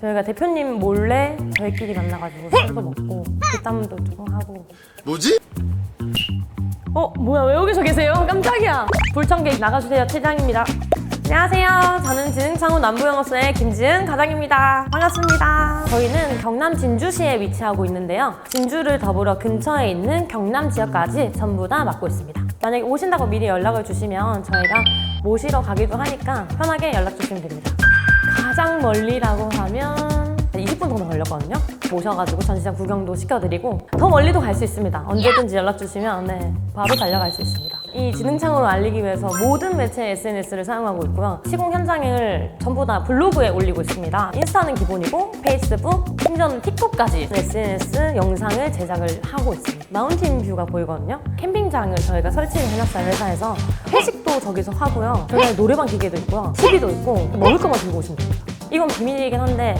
저희가 대표님 몰래 저희끼리 만나가지고 술도 먹고 뒷담도 조금 하고. 뭐지? 어 뭐야 왜 여기서 계세요? 깜짝이야. 불청객 나가주세요 최장입니다. 안녕하세요. 저는 지능창원 남부영어소의 김지은 과장입니다. 반갑습니다. 저희는 경남 진주시에 위치하고 있는데요. 진주를 더불어 근처에 있는 경남 지역까지 전부 다 맡고 있습니다. 만약에 오신다고 미리 연락을 주시면 저희가 모시러 가기도 하니까 편하게 연락 주시면 됩니다 가장 멀리라고 하면 20분 정도 걸렸거든요. 모셔가지고 전시장 구경도 시켜드리고 더 멀리도 갈 수 있습니다. 언제든지 연락 주시면 네, 바로 달려갈 수 있습니다. 이 지능창으로 알리기 위해서 모든 매체 SNS를 사용하고 있고요. 시공 현장을 전부 다 블로그에 올리고 있습니다. 인스타는 기본이고 페이스북, 심지어는 틱톡까지 SNS 영상을 제작을 하고 있습니다. 마운틴 뷰가 보이거든요. 캠핑장을 저희가 설치를 해놨어요 회사에서 회식 도 저기서 하고요. 저희 노래방 기계도 있고요. TV도 있고 먹을 것만 들고 오시면 됩니다. 이건 비밀이긴 한데